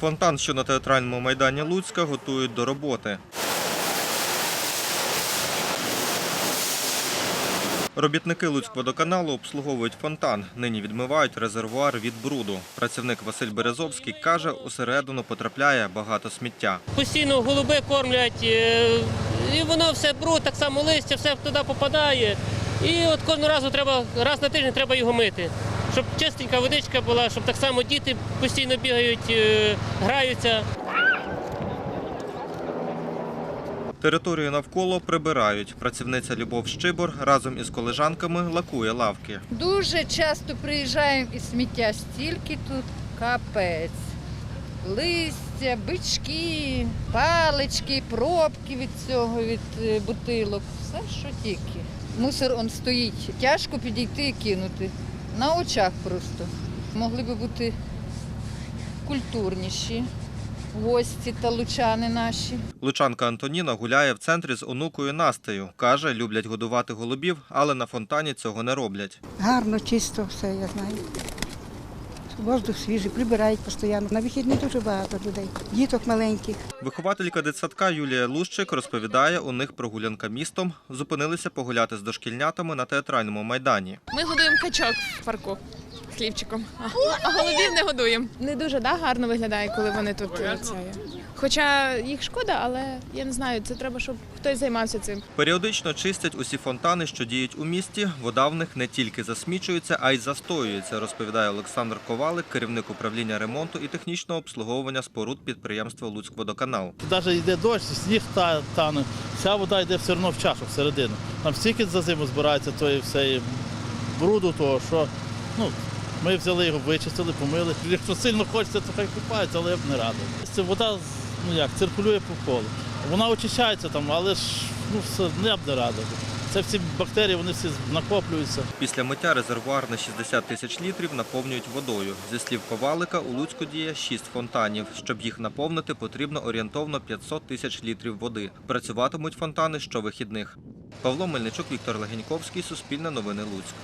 Фонтан, що на театральному майдані Луцька, готують до роботи. Робітники Луцькводоканалу обслуговують фонтан. Нині відмивають резервуар від бруду. Працівник Василь Березовський каже, усередину потрапляє багато сміття. Постійно голуби кормлять, е, і воно все бруд, так само листя, все туди попадає. І от кожного разу треба, раз на тиждень треба його мити. Щоб чистенька водичка була, щоб так само діти постійно бігають, е, граються. Територію навколо прибирають. Працівниця Любов Щибор разом із колежанками лакує лавки. Дуже часто приїжджаємо і сміття стільки тут капець. Листя, бички, палички, пробки від цього, від е, бутилок. Все, що тільки. Мусор он стоїть. Тяжко підійти і кинути. На очах просто. Могли би бути культурніші гості та лучани наші. Лучанка Антоніна гуляє в центрі з онукою Настею. Каже, люблять годувати голубів, але на фонтані цього не роблять. Гарно, чисто все, я знаю. Воздух свіжий, прибирають постійно. На вихідні дуже багато людей, діток маленьких. Вихователька дитсадка Юлія Лущик розповідає, у них прогулянка містом. Зупинилися погуляти з дошкільнятами на театральному майдані. Ми годуємо качок в парку хлібчиком, а, голубів не годуємо. Не дуже да, гарно виглядає, коли вони тут це. Хоча їх шкода, але я не знаю, це треба, щоб хтось займався цим. Періодично чистять усі фонтани, що діють у місті. Вода в них не тільки засмічується, а й застоюється, розповідає Олександр Ковалик, керівник управління ремонту і технічного обслуговування споруд підприємства Луцькводоканал. Навіть йде дощ, сніг та- тане, вся вода йде все одно в чашу, всередину. Там стільки за зиму збирається тої всієї бруду, того, що ну, ми взяли його, вичистили, помили. Якщо сильно хочеться, то хай купаються, але я б не радив. Це вода ну як, циркулює по колу. Вона очищається там, але ж ну, все, ну, я б не радив. Це всі бактерії, вони всі накоплюються. Після миття резервуар на 60 тисяч літрів наповнюють водою. Зі слів Ковалика, у Луцьку діє 6 фонтанів. Щоб їх наповнити, потрібно орієнтовно 500 тисяч літрів води. Працюватимуть фонтани щовихідних. Павло Мельничук, Віктор Легеньковський, Суспільне новини Луцьк.